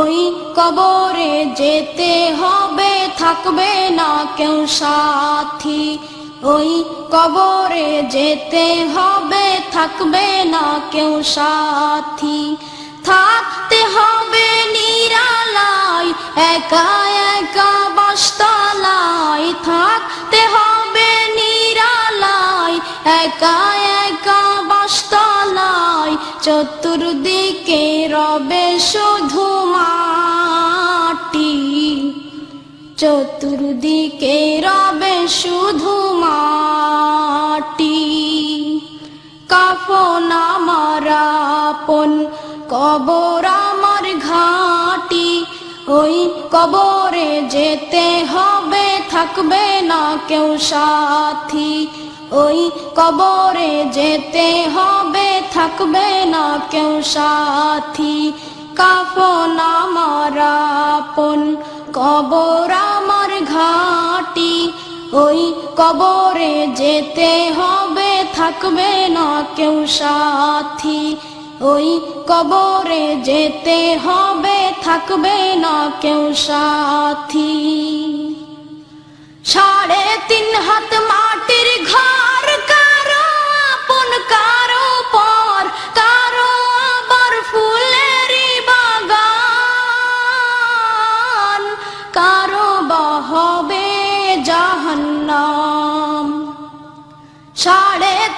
ওই কবরে যেতে হবে, থাকবে না কেউ সাথী। ওই কবরে যেতে হবে, থাকবে না কেউ সাথী। থাকতে হবে নিরালায়, একা একা বাসতলায়। থাকতে হবে নিরালায়, একা চতুর্দিকে রবে শুধু মাটি। চতুর্দিকে রবে শুধু মাটি। কাফন আমার আপন, কবর আমার ঘাটি। ওই কবরে যেতে হবে, থাকবে না কেউ সাথী। ওই কবরে যেতে হবে, থাকবে না কেউ সাথী। কাফন আমার আপন, কবর আমার ঘাটি। ওই কবরে যেতে হবে, থাকবে না কেউ সাথী। ওই কবরে যেতে হবে, থাকবে না কেউ সাথী। সাড়ে তিন হাত মাটির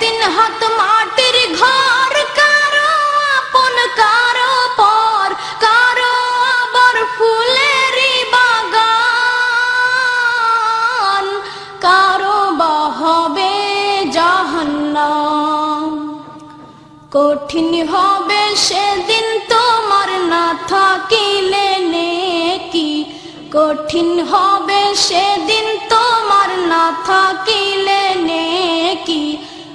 তিন হাত মাটির ঘর, কারও আপন, কারও পর, কারও আবার ফুলের বাগান। কারও বা হবে জাহান্নাম। কঠিন হবে সেদিন তোমার না থাকিলে নেকি। কঠিন হবে সেদিন তোমার না থাকিলে নেকি।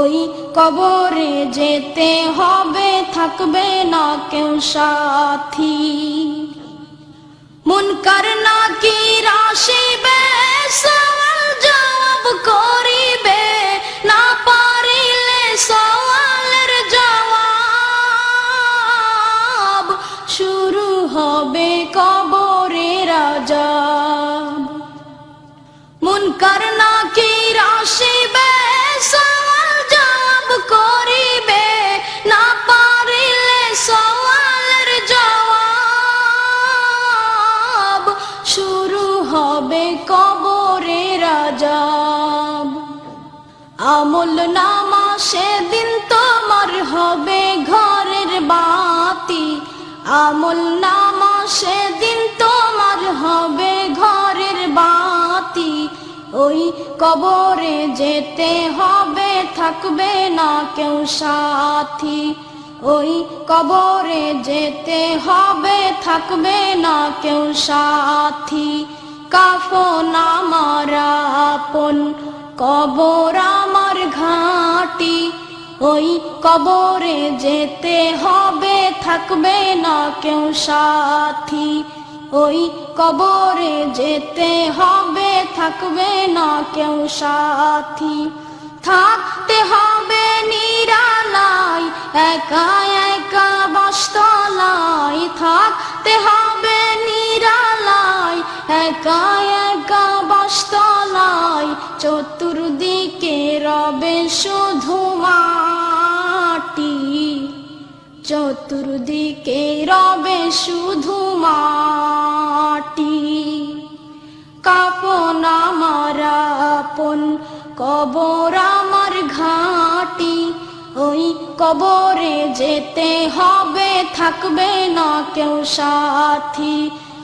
ওই কবরে যেতে হবে, থাকবে না কেউ সাথী। মুনকার নাকি রাশিবে সওয়াল জবাব করিবে, না পারিলে সওয়ালের জবাব শুরু হবে কবরে রাজাব আমল নামা সেদিন তোমার হবে ঘরের বাতি। আমল নামা সেদিন তোমার হবে ঘরের বাতি। ওই কবরে যেতে হবে, থাকবে না কেউ সাথী। ওই কবরে যেতে হবে, থাকবে না কেউ সাথী। কাফন আমার আপন। কবর আমার ঘাটি, ওই কবরে যেতে হবে, থাকবে না কেউ সাথী। ওই কবরে যেতে হবে, থাকবে না কেউ সাথী। থাকতে হবে নিরালায়, একা একা বাসতলায়। নিরালায় একা একা বাসতলায়, চতুর্দিকে রবে শুধু মাটি। চতুর্দিকে রবে শুধু মাটি। কাপন আমার আপন, কবর আমার ঘা কবরে যেতে হবে, থাকবে না কেউ সাথী।